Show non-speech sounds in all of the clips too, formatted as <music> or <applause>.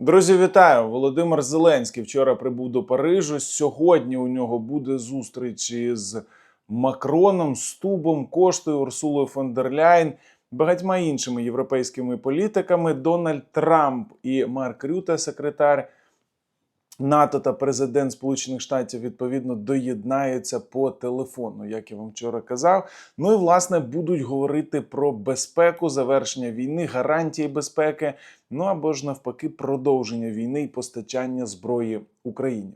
Друзі, вітаю! Володимир Зеленський вчора прибув до Парижу. Сьогодні у нього буде зустріч із Макроном, Стубом, Коштою, Урсулою фон дер Ляйн, багатьма іншими європейськими політиками. Дональд Трамп і Марк Рюта, секретар НАТО та президент Сполучених Штатів відповідно доєднаються по телефону, як я вам вчора казав. Ну і власне будуть говорити про безпеку, завершення війни, гарантії безпеки. Ну або ж навпаки, продовження війни і постачання зброї Україні.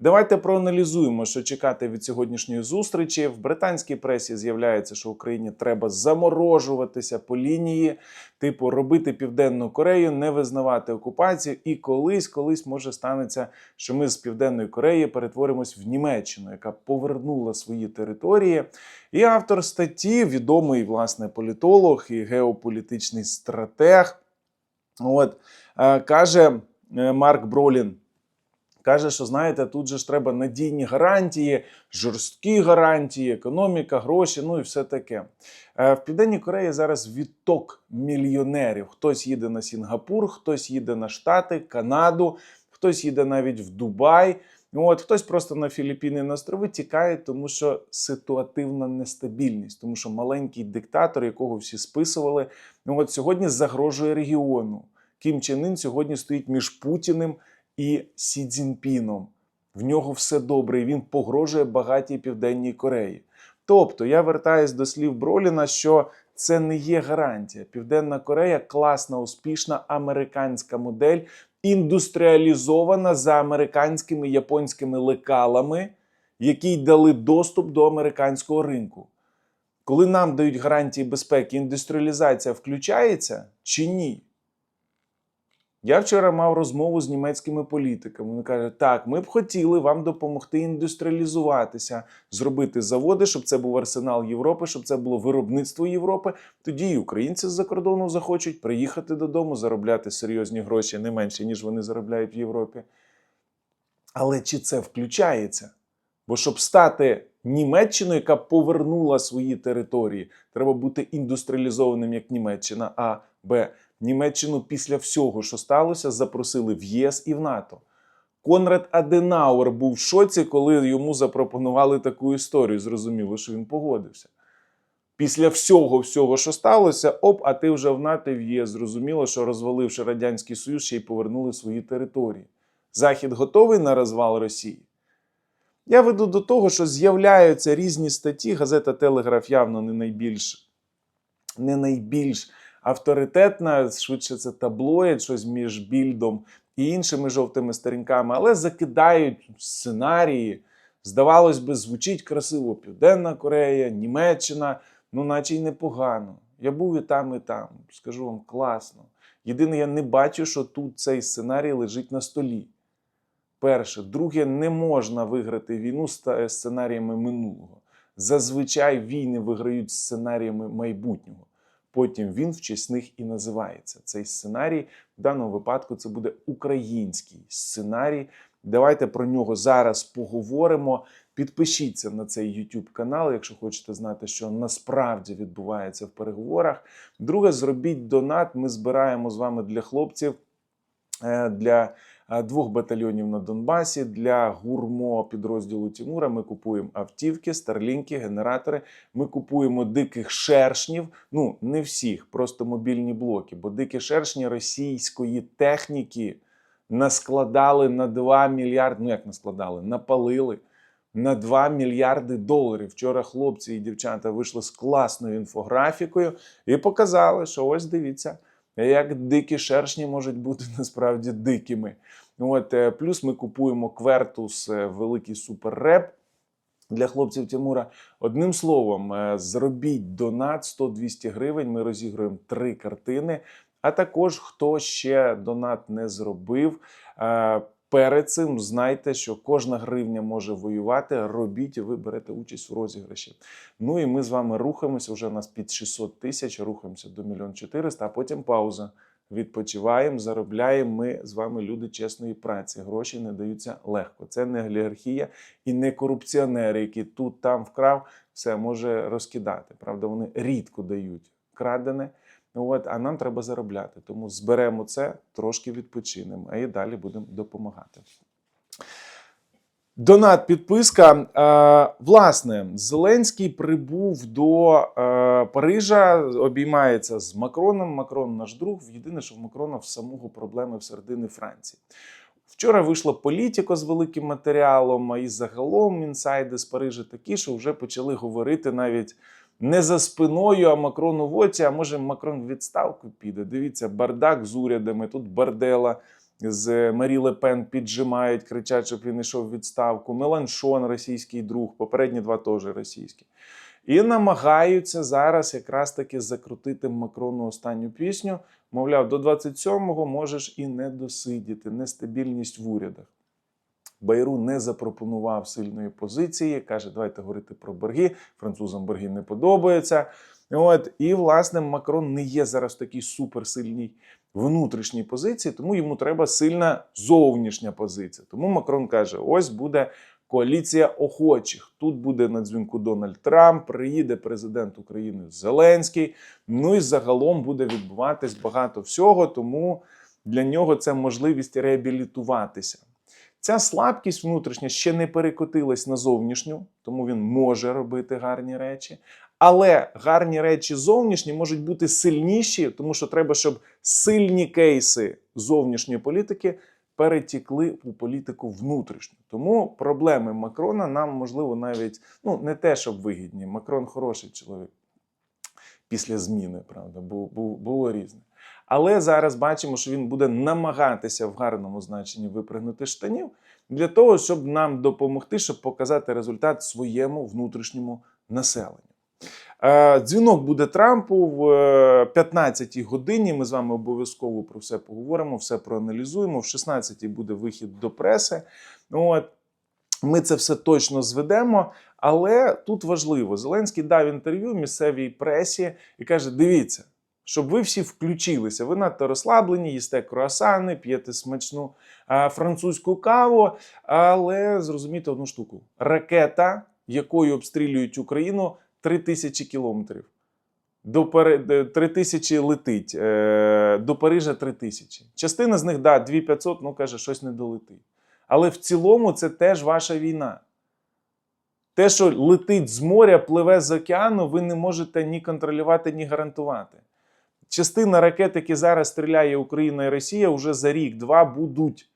Давайте проаналізуємо, що чекати від сьогоднішньої зустрічі. В британській пресі з'являється, що Україні треба заморожуватися по лінії, типу робити Південну Корею, не визнавати окупацію. І колись, колись може станеться, що ми з Південної Кореї перетворимось в Німеччину, яка повернула свої території. І автор статті, відомий власне політолог і геополітичний стратег. От е, каже е, Марк Бролін. Каже, що знаєте, тут же ж треба надійні гарантії, жорсткі гарантії, економіка, гроші, ну і все таке. Е, В Південній Кореї зараз відток мільйонерів. Хтось їде на Сінгапур, хтось їде на Штати, Канаду, хтось їде навіть в Дубай. От хтось просто на Філіппіни на острови тікає, тому що ситуативна нестабільність, тому що маленький диктатор, якого всі списували, от сьогодні загрожує регіону. Кім Чен Ін сьогодні стоїть між Путіним і Сі Цзіньпіном. В нього все добре, і він погрожує багатій Південній Кореї. Тобто, я вертаюсь до слів Броліна, що це не є гарантія. Південна Корея класна, успішна американська модель, індустріалізована за американськими японськими лекалами, які дали доступ до американського ринку. Коли нам дають гарантії безпеки, індустріалізація включається чи ні? Я вчора мав розмову з німецькими політиками. Вони кажуть, так, ми б хотіли вам допомогти індустріалізуватися, зробити заводи, щоб це був арсенал Європи, щоб це було виробництво Європи. Тоді і українці з-за кордону захочуть приїхати додому, заробляти серйозні гроші не менше, ніж вони заробляють в Європі. Але чи це включається? Бо щоб стати Німеччиною, яка повернула свої території, треба бути індустріалізованим як Німеччина, а Б. Німеччину після всього, що сталося, запросили в ЄС і в НАТО. Конрад Аденауер був в шоці, коли йому запропонували таку історію. Зрозуміло, що він погодився. Після всього, всього, що сталося, оп, а ти вже в НАТО в ЄС. Зрозуміло, що розваливши Радянський Союз, ще й повернули свої території. Захід готовий на розвал Росії. Я веду до того, що з'являються різні статті. Газета Телеграф явно не найбільш, не найбільш авторитетна, швидше це таблоїд, щось між більдом і іншими жовтими сторінками, але закидають сценарії. Здавалось би, звучить красиво Південна Корея, Німеччина, ну наче й непогано. Я був і там, і там. Скажу вам класно. Єдине, я не бачу, що тут цей сценарій лежить на столі. Перше, друге, не можна виграти війну сценаріями минулого. Зазвичай війни виграють сценаріями майбутнього. Потім він в честь них і називається. Цей сценарій в даному випадку це буде український сценарій. Давайте про нього зараз поговоримо. Підпишіться на цей YouTube канал, якщо хочете знати, що насправді відбувається в переговорах. Друге, зробіть донат. Ми збираємо з вами для хлопців е, для двох батальйонів на Донбасі. Для гурмо підрозділу Тімура ми купуємо автівки, старлінки, генератори. Ми купуємо диких шершнів. Ну, не всіх, просто мобільні блоки. Бо дикі шершні російської техніки наскладали на 2 мільярди. Ну як наскладали? Напалили. На 2 мільярди доларів. Вчора хлопці і дівчата вийшли з класною інфографікою і показали, що ось дивіться, як дикі шершні можуть бути <laughs> насправді дикими. От, е, плюс ми купуємо квертус, е, великий суперреп для хлопців Тимура. Одним словом, е, зробіть донат 100-200 гривень. Ми розігруємо три картини. А також, хто ще донат не зробив, перед цим знайте, що кожна гривня може воювати. Робіть, і ви берете участь в розіграші. Ну і ми з вами рухаємося. Вже у нас під 600 тисяч, рухаємося до 1 400, а потім пауза. Відпочиваємо, заробляємо. Ми з вами люди чесної праці. Гроші не даються легко. Це не олігархія і не корупціонери, які тут там вкрав, все може розкидати. Правда, вони рідко дають крадене. От, а нам треба заробляти. Тому зберемо це, трошки відпочинемо, а і далі будемо допомагати. Донат, підписка. Власне, Зеленський прибув до Парижа, обіймається з Макроном. Макрон наш друг. Єдине, що в Макрона в самого проблеми всередині Франції. Вчора вийшло політико з великим матеріалом, і загалом інсайди з Парижа такі, що вже почали говорити навіть не за спиною, а Макрон у воці, а може Макрон в відставку піде. Дивіться, бардак з урядами, тут бардела з Марі Ле Пен піджимають, кричать, щоб він йшов в відставку. Меланшон, російський друг, попередні два теж російські. І намагаються зараз якраз таки закрутити Макрону останню пісню. Мовляв, до 27-го можеш і не досидіти, нестабільність в урядах. Байру не запропонував сильної позиції, каже, давайте говорити про борги. Французам борги не подобаються. От, і, власне, Макрон не є зараз такій суперсильній внутрішній позиції, тому йому треба сильна зовнішня позиція. Тому Макрон каже: ось буде коаліція охочих. Тут буде на дзвінку Дональд Трамп, приїде президент України Зеленський. Ну і загалом буде відбуватись багато всього, тому для нього це можливість реабілітуватися. Ця слабкість внутрішня ще не перекотилась на зовнішню, тому він може робити гарні речі. Але гарні речі зовнішні можуть бути сильніші, тому що треба, щоб сильні кейси зовнішньої політики перетікли у політику внутрішню. Тому проблеми Макрона нам можливо навіть ну не те, щоб вигідні. Макрон хороший чоловік після зміни, правда, було, було, різне. Але зараз бачимо, що він буде намагатися в гарному значенні випригнути штанів для того, щоб нам допомогти, щоб показати результат своєму внутрішньому населенню. Е, Дзвінок буде Трампу в 15-й годині. Ми з вами обов'язково про все поговоримо, все проаналізуємо. В 16-й буде вихід до преси. От. Ми це все точно зведемо. Але тут важливо: Зеленський дав інтерв'ю місцевій пресі і каже: дивіться, щоб ви всі включилися. Ви надто розслаблені, їсте круасани, п'єте смачну а, французьку каву. Але зрозумійте одну штуку: ракета, якою обстрілюють Україну, 3 тисячі кілометрів. До Пари... 3 тисячі летить, е, до Парижа 3 тисячі. Частина з них, да, 2500, ну каже, щось не долетить. Але в цілому це теж ваша війна. Те, що летить з моря, пливе з океану, ви не можете ні контролювати, ні гарантувати. Частина ракет, які зараз стріляє Україна і Росія, вже за рік-два будуть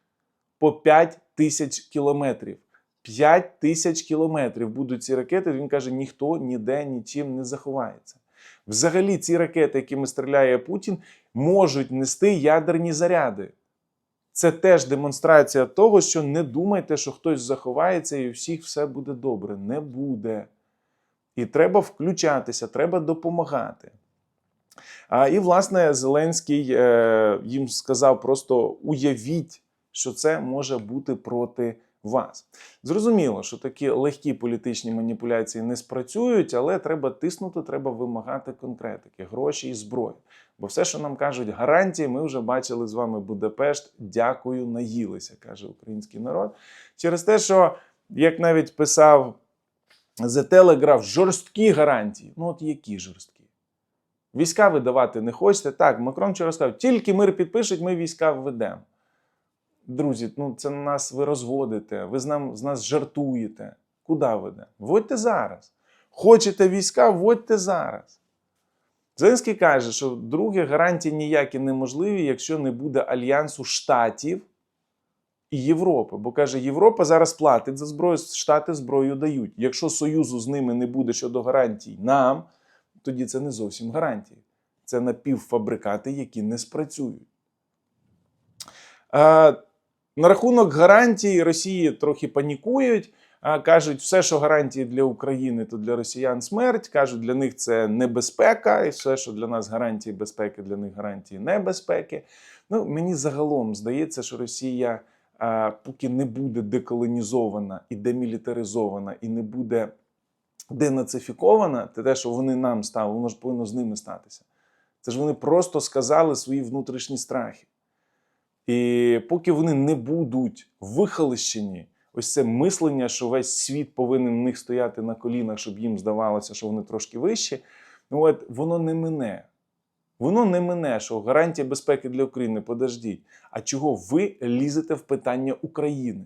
по 5 тисяч кілометрів. 5 тисяч кілометрів будуть ці ракети. Він каже, ніхто ніде нічим не заховається. Взагалі, ці ракети, якими стріляє Путін, можуть нести ядерні заряди. Це теж демонстрація того, що не думайте, що хтось заховається і у всіх все буде добре. Не буде. І треба включатися, треба допомагати. А, І, власне, Зеленський е, їм сказав: просто уявіть, що це може бути проти вас. Зрозуміло, що такі легкі політичні маніпуляції не спрацюють, але треба тиснути, треба вимагати конкретики, гроші і зброю. Бо все, що нам кажуть, гарантії, ми вже бачили з вами Будапешт. Дякую, наїлися, каже український народ. Через те, що, як навіть писав The Telegraph, жорсткі гарантії. Ну, от які жорсткі? Війська видавати не хочете. Так, Макрон вчора сказав, тільки мир підпишуть, ми війська введемо. Друзі, ну це нас ви розводите, ви з, нам, з нас жартуєте. Куди ведемо? Вводьте зараз. Хочете війська, вводьте зараз. Зеленський каже, що друге гарантії ніякі неможливі, якщо не буде альянсу Штатів і Європи. Бо каже, Європа зараз платить за зброю, Штати зброю дають. Якщо Союзу з ними не буде щодо гарантій нам, тоді це не зовсім гарантії. Це напівфабрикати, які не спрацюють. А, на рахунок гарантій Росії трохи панікують. Кажуть, все, що гарантії для України, то для росіян смерть. Кажуть, для них це небезпека, і все, що для нас гарантії безпеки, для них гарантії небезпеки. Ну, мені загалом здається, що Росія, поки не буде деколонізована і демілітаризована, і не буде денацифікована, це те, що вони нам ставили, воно ж повинно з ними статися. Це ж вони просто сказали свої внутрішні страхи. І поки вони не будуть вихолощені, ось це мислення, що весь світ повинен в них стояти на колінах, щоб їм здавалося, що вони трошки вищі, ну от воно не мине. Воно не мине, що гарантія безпеки для України. Подождіть. А чого ви лізете в питання України?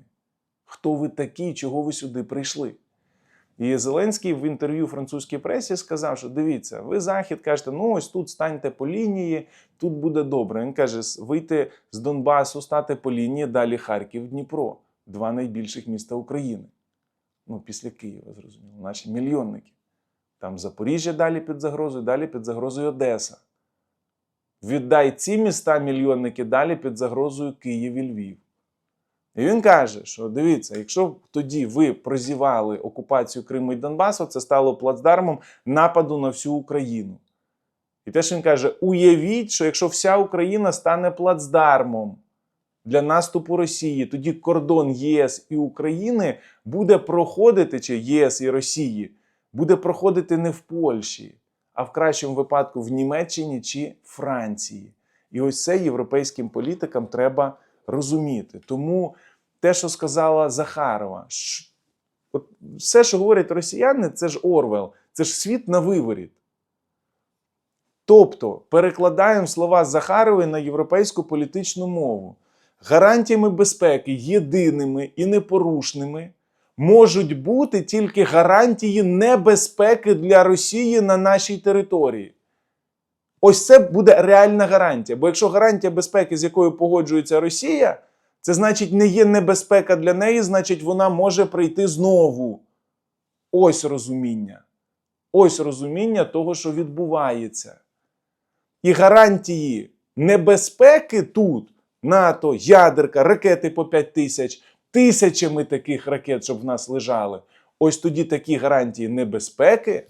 Хто ви такі, чого ви сюди прийшли? І Зеленський в інтерв'ю французькій пресі сказав, що дивіться, ви захід кажете, ну ось тут станьте по лінії, тут буде добре. Він каже: вийти з Донбасу, стати по лінії, далі Харків, Дніпро, два найбільших міста України. Ну, після Києва, зрозуміло, наші мільйонники. Там Запоріжжя далі під загрозою, далі під загрозою Одеса. Віддай ці міста мільйонники далі під загрозою Київ і Львів. І він каже, що дивіться, якщо б тоді ви прозівали окупацію Криму і Донбасу, це стало плацдармом нападу на всю Україну. І те, що він каже: уявіть, що якщо вся Україна стане плацдармом для наступу Росії, тоді кордон ЄС і України буде проходити, чи ЄС і Росії, буде проходити не в Польщі, а в кращому випадку в Німеччині чи Франції. І ось це європейським політикам треба розуміти. Тому те, що сказала Захарова, от все, що говорять росіяни, це ж Орвел, це ж світ на виворіт. Тобто перекладаємо слова Захарової на європейську політичну мову. Гарантіями безпеки єдиними і непорушними можуть бути тільки гарантії небезпеки для Росії на нашій території. Ось це буде реальна гарантія. Бо якщо гарантія безпеки, з якою погоджується Росія, це значить не є небезпека для неї, значить вона може прийти знову. Ось розуміння. Ось розуміння того, що відбувається. І гарантії небезпеки тут НАТО, ядерка, ракети по 5 тисяч, тисячами таких ракет, щоб в нас лежали. Ось тоді такі гарантії небезпеки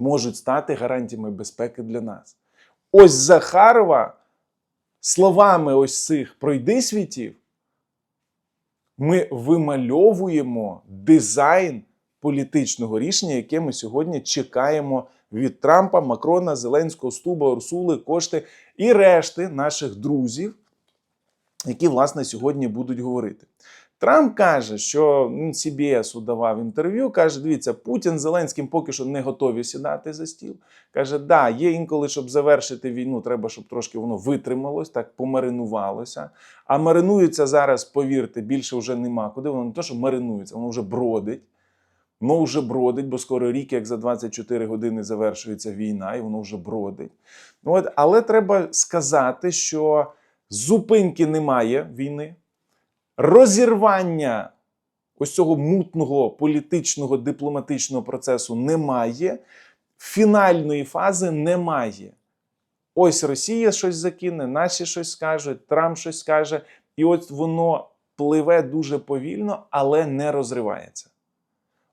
можуть стати гарантіями безпеки для нас. Ось Захарова словами ось цих пройди світів, ми вимальовуємо дизайн політичного рішення, яке ми сьогодні чекаємо від Трампа, Макрона, Зеленського, Стуба, Урсули, Кошти і решти наших друзів, які, власне, сьогодні будуть говорити. Трамп каже, що ну, CBS давав інтерв'ю. Каже: дивіться, Путін Зеленським поки що не готові сідати за стіл. Каже, да, є інколи, щоб завершити війну, треба, щоб трошки воно витрималось, так помаринувалося. А маринується зараз, повірте, більше вже нема куди. Воно не то, що маринується, воно вже бродить. Воно вже бродить, бо скоро рік, як за 24 години завершується війна, і воно вже бродить. Ну, От, але треба сказати, що зупинки немає війни розірвання ось цього мутного політичного дипломатичного процесу немає, фінальної фази немає. Ось Росія щось закине, наші щось скажуть, Трамп щось скаже, і от воно пливе дуже повільно, але не розривається.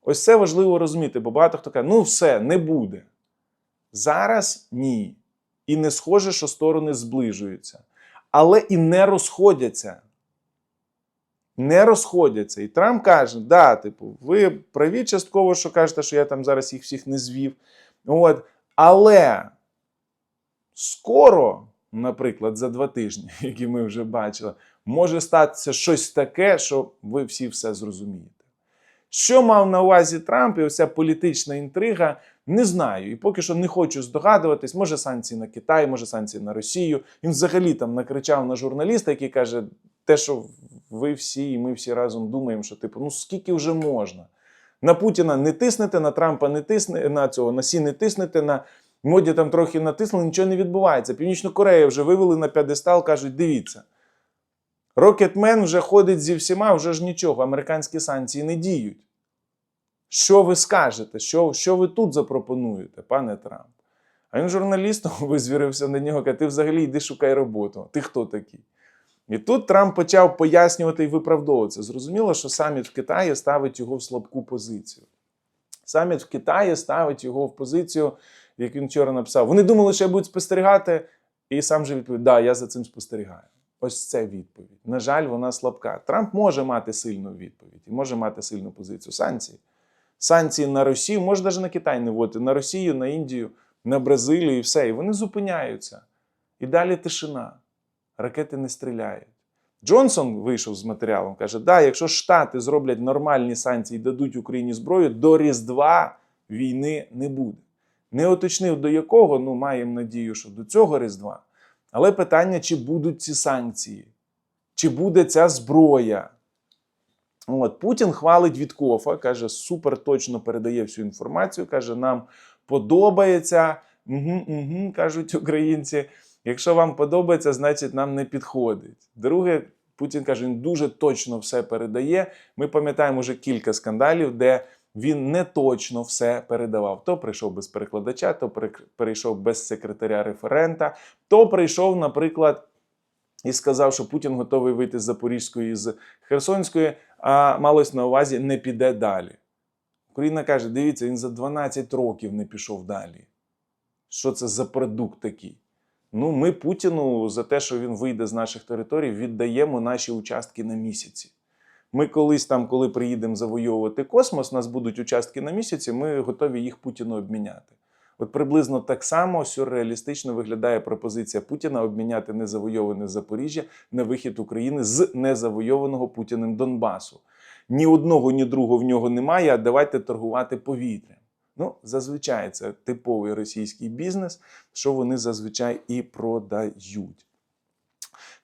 Ось це важливо розуміти, бо багато хто каже, ну все, не буде. Зараз ні. І не схоже, що сторони зближуються, але і не розходяться не розходяться. І Трамп каже: да, типу, ви праві частково, що кажете, що я там зараз їх всіх не звів. От. Але скоро, наприклад, за два тижні, <laughs> які ми вже бачили, може статися щось таке, що ви всі все зрозумієте. Що мав на увазі Трамп і оця політична інтрига, не знаю. І поки що не хочу здогадуватись, може санкції на Китай, може санкції на Росію. Він взагалі там накричав на журналіста, який каже, те, що ви всі і ми всі разом думаємо, що типу, ну скільки вже можна? На Путіна не тиснете, на Трампа не тисне, на цього на Сі не тиснете, на моді там трохи натиснули, нічого не відбувається. Північну Корею вже вивели на п'ядестал, кажуть, дивіться. Рокетмен вже ходить зі всіма, вже ж нічого, американські санкції не діють. Що ви скажете? Що, що ви тут запропонуєте, пане Трамп? А він журналістом <laughs> визвірився на нього, каже, ти взагалі йди шукай роботу. Ти хто такий? І тут Трамп почав пояснювати і виправдовуватися. Зрозуміло, що саміт в Китаї ставить його в слабку позицію. Саміт в Китаї ставить його в позицію, як він вчора написав. Вони думали, що я будуть спостерігати, і сам же відповів: да, я за цим спостерігаю. Ось це відповідь. На жаль, вона слабка. Трамп може мати сильну відповідь і може мати сильну позицію. Санкції. Санкції на Росію, може навіть на Китай не вводити, на Росію, на Індію, на Бразилію і все. І вони зупиняються. І далі тишина. Ракети не стріляють. Джонсон вийшов з матеріалом, каже: да, якщо Штати зроблять нормальні санкції і дадуть Україні зброю, до Різдва війни не буде. Не уточнив до якого, ну маємо надію, що до цього Різдва. Але питання, чи будуть ці санкції, чи буде ця зброя. От, Путін хвалить Віткофа, каже, супер точно передає всю інформацію. Каже, нам подобається. Угу, угу, кажуть українці. Якщо вам подобається, значить нам не підходить. Друге, Путін каже, він дуже точно все передає. Ми пам'ятаємо вже кілька скандалів, де він не точно все передавав. То прийшов без перекладача, то при- перейшов без секретаря референта, то прийшов, наприклад, і сказав, що Путін готовий вийти з Запорізької з Херсонської, а малось на увазі не піде далі. Україна каже: дивіться, він за 12 років не пішов далі. Що це за продукт такий? Ну, ми Путіну за те, що він вийде з наших територій, віддаємо наші участки на місяці. Ми колись там, коли приїдемо завойовувати космос, нас будуть участки на місяці, ми готові їх Путіну обміняти. От приблизно так само сюрреалістично виглядає пропозиція Путіна обміняти незавойоване Запоріжжя на вихід України з незавойованого Путіним Донбасу. Ні одного, ні другого в нього немає, а давайте торгувати повітрям. Ну, зазвичай це типовий російський бізнес, що вони зазвичай і продають.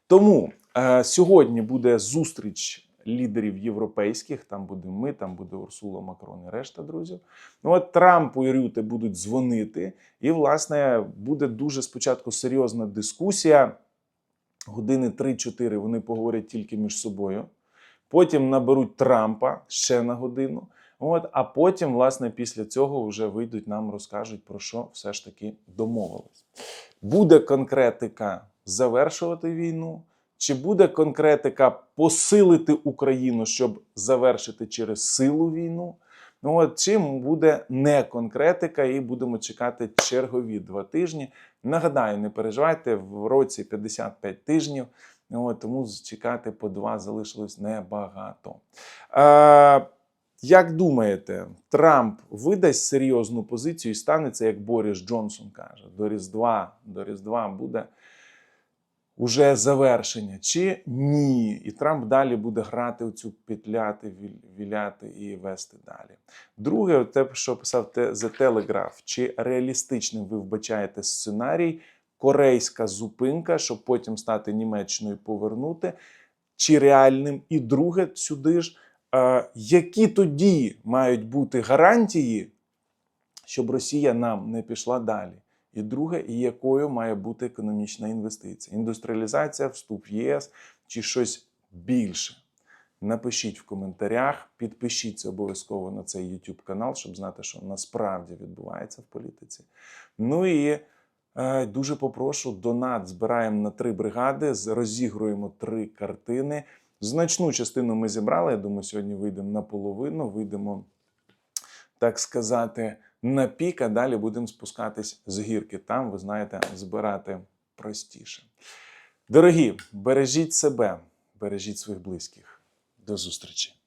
Тому е, сьогодні буде зустріч лідерів європейських. Там будемо ми, там буде Урсула Макрон і решта друзів. Ну от Трампу і Рюте будуть дзвонити, і, власне, буде дуже спочатку серйозна дискусія. Години 3-4 вони поговорять тільки між собою. Потім наберуть Трампа ще на годину. От, а потім, власне, після цього вже вийдуть, нам розкажуть, про що все ж таки домовились. Буде конкретика завершувати війну, чи буде конкретика посилити Україну, щоб завершити через силу війну? Ну, от, чим буде не конкретика, і будемо чекати чергові два тижні. Нагадаю, не переживайте, в році 55 тижнів, от, тому чекати по два залишилось небагато. Е, як думаєте, Трамп видасть серйозну позицію і станеться, як Борис Джонсон каже, до Різдва, до Різдва буде уже завершення, чи ні? І Трамп далі буде грати у цю петляти, віляти і вести далі. Друге, те, що писав The Telegraph, чи реалістичним ви вбачаєте сценарій, корейська зупинка, щоб потім стати Німеччиною повернути, чи реальним? І друге, сюди ж, які тоді мають бути гарантії, щоб Росія нам не пішла далі? І друге, якою має бути економічна інвестиція? Індустріалізація, вступ в ЄС чи щось більше? Напишіть в коментарях, підпишіться обов'язково на цей YouTube канал, щоб знати, що насправді відбувається в політиці. Ну і е, дуже попрошу, донат збираємо на три бригади, розігруємо три картини. Значну частину ми зібрали. Я думаю, сьогодні вийдемо наполовину, вийдемо, так сказати, на пік, а далі будемо спускатись з гірки. Там, ви знаєте, збирати простіше. Дорогі, бережіть себе, бережіть своїх близьких. До зустрічі!